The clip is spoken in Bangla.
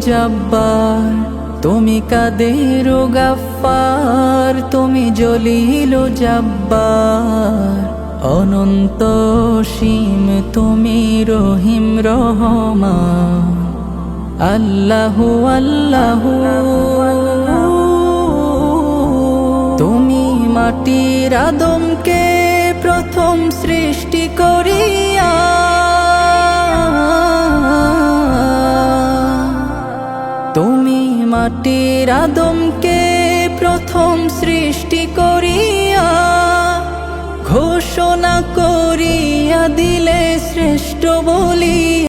জব্বার। তুমি কাদের গাফার তুমি জলিল জব্বার। অনন্ত সীম, তুমি রহিম রহমা আল্লাহু আল্লাহু। তুমি মাটির আদমকে মাটির আদমকে প্রথম সৃষ্টি করিয়া ঘোষণা করিয়া দিলে শ্রেষ্ঠ বলি